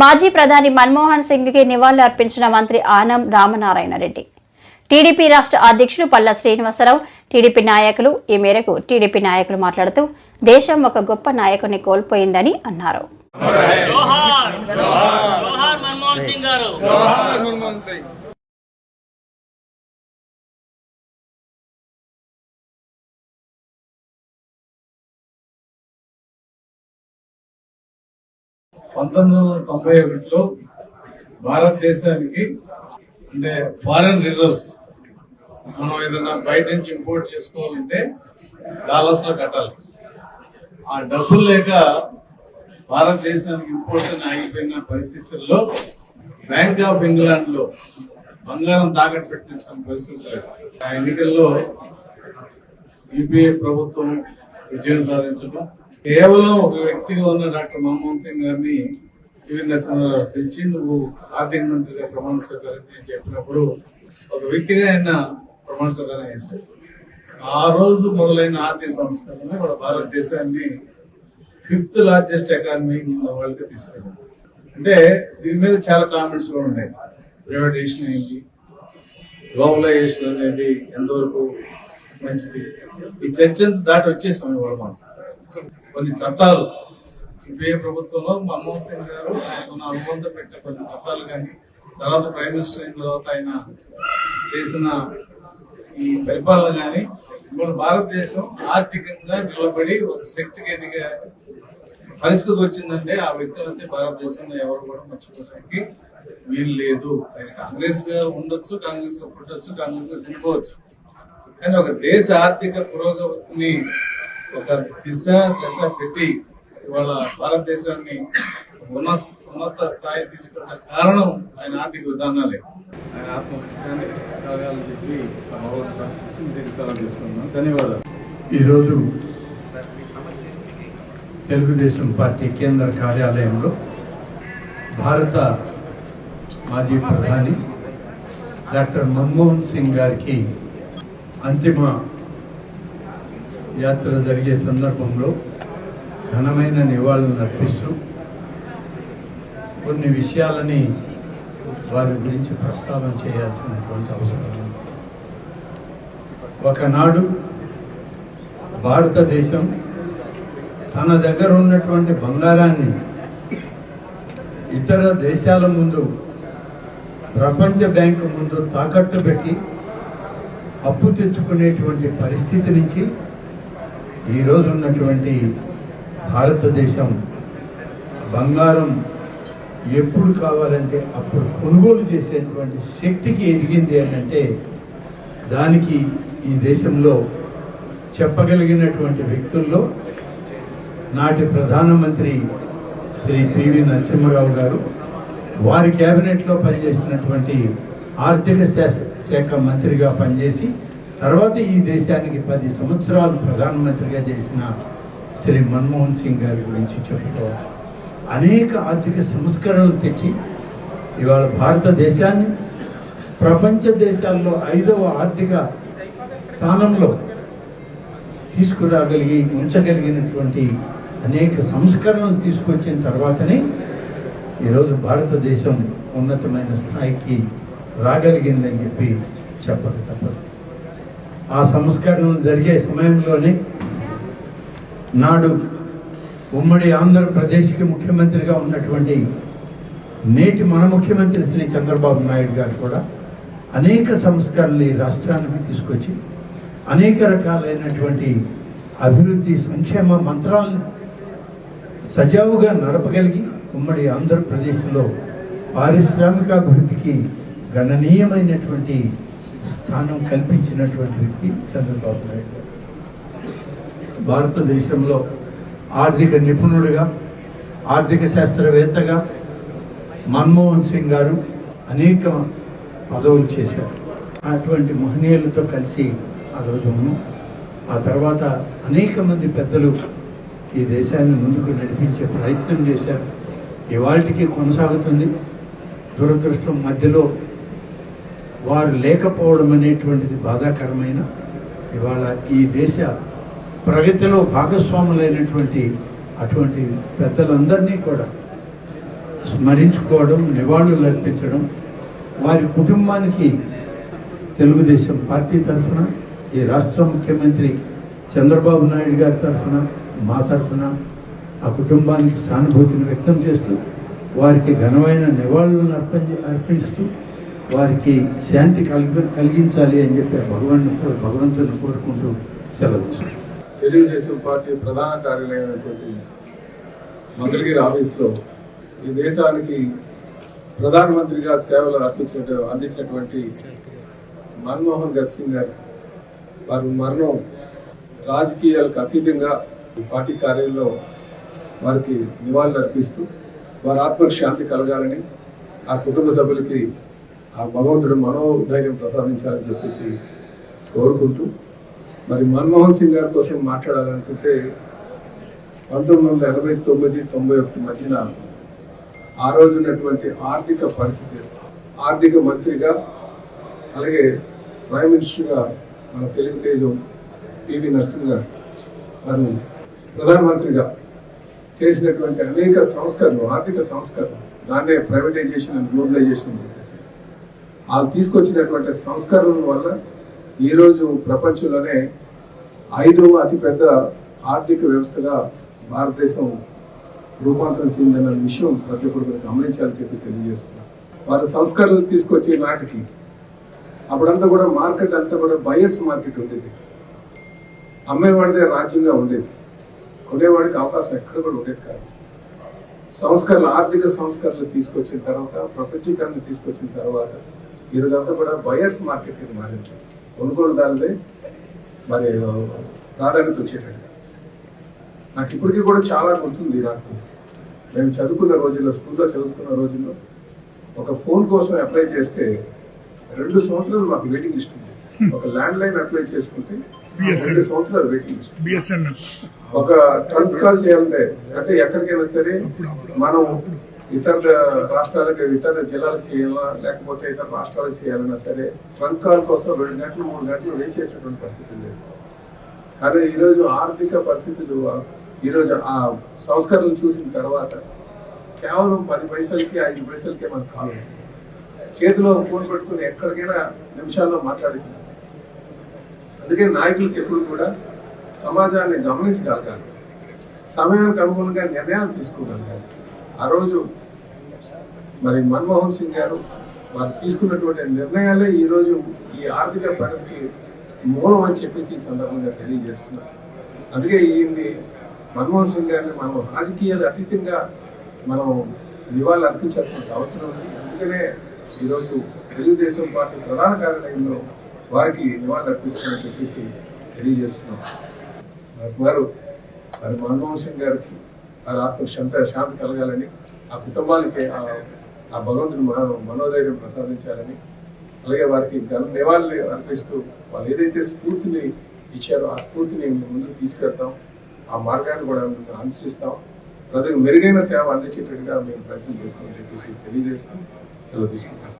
మాజీ ప్రధాని మన్మోహన్ సింగ్కి నివాళులు అర్పించిన మంత్రి ఆనం రామనారాయణ రెడ్డి. టీడీపీ రాష్ట్ర అధ్యక్షులు పల్లా శ్రీనివాసరావు టీడీపీ నాయకులు ఈ మేరకు టీడీపీ నాయకులు మాట్లాడుతూ దేశం ఒక గొప్ప నాయకుని కోల్పోయిందని అన్నారు. జోహార్ జోహార్ మన్మోహన్ సింగ్ గారు. పంతొమ్మిది వందల తొంభై ఒకటిలో భారతదేశానికి అంటే ఫారెన్ రిజర్వ్స్ మనం ఏదైనా బయట నుంచి ఇంపోర్ట్ చేసుకోవాలంటే డాలర్స్లో కట్టాలి. ఆ డబ్బులు లేక భారతదేశానికి ఇంపోర్ట్ ఆగిపోయిన పరిస్థితుల్లో బ్యాంక్ ఆఫ్ ఇంగ్లాండ్లో బంగారం తాకట్టు పెట్టించుకున్న పరిస్థితులు ఆ ఎన్నికల్లో యూపీఏ ప్రభుత్వం విజయం సాధించడం కేవలం ఒక వ్యక్తిగా ఉన్న డాక్టర్ మన్మోహన్ సింగ్ గారిని పివి నరసింహారావు పిలిచి నువ్వు ఆర్థిక మంత్రిగా ప్రమాణ స్వీకారం చెప్పినప్పుడు ఒక వ్యక్తిగా ఆయన ప్రమాణ స్వీకారం చేశాడు. ఆ రోజు మొదలైన ఆర్థిక సంస్కరణ మన భారతదేశాన్ని ఫిఫ్త్ లార్జెస్ట్ ఎకానమీ వరల్డ్ తీసుకెళ్ళారు అంటే దీని మీద చాలా కామెంట్స్ కూడా ఉన్నాయి. ప్రైవేటైజేషన్ ఏంటి గ్లోబలైజేషన్ అనేది ఎంతవరకు మంచిది? ఈ చర్చ దాటి వచ్చేసాం ఇవాళ మనం కొన్ని చట్టాలు. సిపిఐ ప్రభుత్వంలో మన్మోహన్ సింగ్ గారు ఆయన అనుబంధం పెట్టిన కొన్ని చట్టాలు కానీ తర్వాత ప్రైమ్ మినిస్టర్ అయిన తర్వాత ఆయన చేసిన ఈ పరిపాలన కానీ ఇప్పుడు భారతదేశం ఆర్థికంగా నిలబడి ఒక శక్తికి ఎదిగే పరిస్థితికి వచ్చిందంటే ఆ వ్యక్తులంటే భారతదేశంలో ఎవరు కూడా మర్చిపోవడానికి వీలు లేదు. ఆయన కాంగ్రెస్గా ఉండొచ్చు కాంగ్రెస్గా పుట్టచ్చు కాంగ్రెస్గా చనిపోవచ్చు. కానీ ఒక దేశ ఆర్థిక పురోగతిని ఒక దిశ దశ పెట్టి ఇవాళ భారతదేశాన్ని ఉన్న ఉన్నత స్థాయి తీసుకున్న కారణం ఆయన ఆర్థిక విధానాలే. ఆయన ఆత్మవిశ్వాసాన్ని కలగాలని చెప్పి సెలవు తీసుకున్నాను ధన్యవాదాలు. ఈరోజు తెలుగుదేశం పార్టీ కేంద్ర కార్యాలయంలో భారత మాజీ ప్రధాని డాక్టర్ మన్మోహన్ సింగ్ గారికి అంతిమ యాత్ర జరిగే సందర్భంలో ఘనమైన నివాళులను అర్పిస్తూ కొన్ని విషయాలని వారి గురించి ప్రస్తావన చేయాల్సినటువంటి అవసరం ఉంది. ఒకనాడు భారతదేశం తన దగ్గర ఉన్నటువంటి బంగారాన్ని ఇతర దేశాల ముందు ప్రపంచ బ్యాంకు ముందు తాకట్టు పెట్టి అప్పు తెచ్చుకునేటువంటి పరిస్థితి నుంచి ఈరోజు ఉన్నటువంటి భారతదేశం బంగారం ఎప్పుడు కావాలంటే అప్పుడు కొనుగోలు చేసేటువంటి శక్తికి ఎదిగింది అంటే దానికి ఈ దేశంలో చెప్పగలిగినటువంటి వ్యక్తుల్లో నాటి ప్రధానమంత్రి శ్రీ పివి నరసింహారావు గారు వారి క్యాబినెట్లో పనిచేసినటువంటి ఆర్థిక శాఖ మంత్రిగా పనిచేసి తర్వాత ఈ దేశానికి పది సంవత్సరాలు ప్రధానమంత్రిగా చేసిన శ్రీ మన్మోహన్ సింగ్ గారి గురించి చెప్పుకోవాలి అనేక ఆర్థిక సంస్కరణలు తెచ్చి ఇవాళ భారతదేశాన్ని ప్రపంచ దేశాల్లో ఐదవ ఆర్థిక స్థానంలో తీసుకురాగలిగి ఉంచగలిగినటువంటి అనేక సంస్కరణలు తీసుకొచ్చిన తర్వాతనే ఈరోజు భారతదేశం ఉన్నతమైన స్థాయికి రాగలిగిందని చెప్పి చెప్పక తప్పదు. ఆ సంస్కరణలు జరిగే సమయంలోనే నాడు ఉమ్మడి ఆంధ్రప్రదేశ్కి ముఖ్యమంత్రిగా ఉన్నటువంటి నేటి మన ముఖ్యమంత్రి శ్రీ చంద్రబాబు నాయుడు గారు కూడా అనేక సంస్కరణలు ఈ రాష్ట్రానికి తీసుకొచ్చి అనేక రకాలైనటువంటి అభివృద్ధి సంక్షేమ మంత్రాలను సజావుగా నడపగలిగి ఉమ్మడి ఆంధ్రప్రదేశ్లో పారిశ్రామికాభివృద్ధికి గణనీయమైనటువంటి స్థానం కల్పించినటువంటి వ్యక్తి చంద్రబాబు నాయుడు గారు. భారతదేశంలో ఆర్థిక నిపుణుడిగా ఆర్థిక శాస్త్రవేత్తగా మన్మోహన్ సింగ్ గారు అనేక పదవులు చేశారు. అటువంటి మహనీయులతో కలిసి ఆ రోజు ఆ తర్వాత అనేక మంది పెద్దలు ఈ దేశాన్ని ముందుకు నడిపించే ప్రయత్నం చేశారు. ఇవాళకి కొనసాగుతుంది. దురదృష్టం మధ్యలో వారు లేకపోవడం అనేటువంటిది బాధాకరమైన ఇవాళ ఈ దేశ ప్రగతిలో భాగస్వాములైనటువంటి అటువంటి పెద్దలందరినీ కూడా స్మరించుకోవడం నివాళులు అర్పించడం వారి కుటుంబానికి తెలుగుదేశం పార్టీ తరఫున ఈ రాష్ట్ర ముఖ్యమంత్రి చంద్రబాబు నాయుడు గారి తరఫున మా తరఫున ఆ కుటుంబానికి సానుభూతిని వ్యక్తం చేస్తూ వారికి ఘనమైన నివాళులను అర్పించి అర్పిస్తూ వారికి శాంతి కలిగి కలిగించాలి అని చెప్పి భగవాన్ భగవంతుని కోరుకుంటూ సెలవు తెలుగుదేశం పార్టీ ప్రధాన కార్యాలయమైనటువంటి మంగళగిరి ఆఫీస్లో ఈ దేశానికి ప్రధానమంత్రిగా సేవలు అర్పించిన అందించినటువంటి మన్మోహన్ గర్ సింగ్ గారు వారి మరణం రాజకీయాలకు అతీతంగా ఈ పార్టీ కార్యాలయంలో వారికి నివాళులు అర్పిస్తూ వారి ఆత్మకు శాంతి కలగాలని ఆ కుటుంబ సభ్యులకి ఆ భగవంతుడు మనోధైర్యం ప్రసాదించాలని చెప్పేసి కోరుకుంటూ మరి మన్మోహన్ సింగ్ గారి కోసం మాట్లాడాలనుకుంటే పంతొమ్మిది వందల ఎనభై తొమ్మిది తొంభై ఒకటి మధ్యన ఆ రోజు ఉన్నటువంటి ఆర్థిక పరిస్థితి ఆర్థిక మంత్రిగా అలాగే ప్రైమ్ మినిస్టర్గా మన తెలుగుతేజం పివి నరసింహ గారు వారు ప్రధానమంత్రిగా చేసినటువంటి అనేక సంస్కరణలు ఆర్థిక సంస్కరణలు దాన్నే ప్రైవేటైజేషన్ అండ్ గ్లోబలైజేషన్ అని వాళ్ళు తీసుకొచ్చినటువంటి సంస్కరణల వల్ల ఈరోజు ప్రపంచంలోనే ఐదవ అతిపెద్ద ఆర్థిక వ్యవస్థగా భారతదేశం రూపాంతరం చెందిన విషయం ప్రతి ఒక్కరు గమనించాలని చెప్పి తెలియజేస్తున్నారు వారి సంస్కరణలు తీసుకొచ్చే నాటికి అప్పుడంతా కూడా మార్కెట్ అంతా కూడా బయర్స్ మార్కెట్ ఉండేది. అమ్మేవాడిదే రాజ్యంగా ఉండేది. కొనేవాడికి అవకాశం ఎక్కడ కూడా ఉండేది కాదు. సంస్కరణలు ఆర్థిక సంస్కరణలు తీసుకొచ్చిన తర్వాత ప్రపంచీకరణ తీసుకొచ్చిన తర్వాత ఈరోజంతా కూడా బయర్స్ మార్కెట్ కింద మారింది. కొనుగోలుదారులే మరి ప్రాధాన్యత వచ్చేటట్టు. నాకు ఇప్పటికీ కూడా చాలా గుర్తుంది నాకు. మేము చదువుకున్న రోజుల్లో స్కూల్లో చదువుకున్న రోజుల్లో ఒక ఫోన్ కోసం అప్లై చేస్తే రెండు సంవత్సరాలు మాకు వెయిటింగ్ లిస్ట్ ఉంది. ఒక ల్యాండ్ లైన్ అప్లై చేసుకుంటే రెండు సంవత్సరాలు వెయిటింగ్ లిస్ట్ ఒక ట్రంక్ కాల్ చేయాలంటే అంటే ఎక్కడికైనా సరే మనం ఇతర రాష్ట్రాలకు ఇతర జిల్లాలకు చేయాలా లేకపోతే ఇతర రాష్ట్రాలకు చేయాలన్నా సరే ట్రంక్ కాల్ కోసం రెండు గంటలు మూడు గంటలు వెయిట్ చేసేటువంటి పరిస్థితి లేదు. కానీ ఈరోజు ఆర్థిక పరిస్థితులు ఈరోజు ఆ సంస్కరణలు చూసిన తర్వాత కేవలం పది పైసలకి ఐదు పైసలకే మనకు కాల్ వచ్చింది. చేతిలో ఫోన్ పెట్టుకుని ఎక్కడికైనా నిమిషాల్లో మాట్లాడించిన అందుకే నాయకులకి ఎప్పుడు కూడా సమాజాన్ని గమనించగలగాలి. సమయానికి అనుగుణంగా నిర్ణయాలు తీసుకోగలగాలి. ఆ రోజు మరి మన్మోహన్ సింగ్ గారు వారు తీసుకున్నటువంటి నిర్ణయాలే ఈరోజు ఈ ఆర్థిక ప్రగతికి మూలం అని చెప్పేసి ఈ సందర్భంగా తెలియజేస్తున్నారు. అందుకే ఈయన్ని మన్మోహన్ సింగ్ గారిని మనం రాజకీయాలు అతీతంగా మనం నివాళులు అర్పించాల్సిన అవసరం ఉంది. అందుకనే ఈరోజు తెలుగుదేశం పార్టీ ప్రధాన కార్యాలయంలో వారికి నివాళులు అర్పిస్తామని చెప్పేసి తెలియజేస్తున్నాం. వారు మరి మన్మోహన్ సింగ్ గారికి వారి ఆత్మ శాంత శాంతి కలగాలని ఆ కుటుంబానికి ఆ- భగవంతుని మనో- మనోధైర్యం ప్రసాదించాలని అలాగే వారికి ఘన నివాళులు అర్పిస్తూ వాళ్ళు ఏదైతే స్ఫూర్తిని ఇచ్చారో ఆ స్ఫూర్తిని మేము ముందుకు తీసుకెళ్తాం. ఆ మార్గాన్ని కూడా మేము అనుసరిస్తాం. ప్రజలకు మెరుగైన సేవ అందించేటట్టుగా మేము ప్రయత్నం చేస్తామని చెప్పేసి తెలియజేస్తాం సెలవు తీసుకుంటాం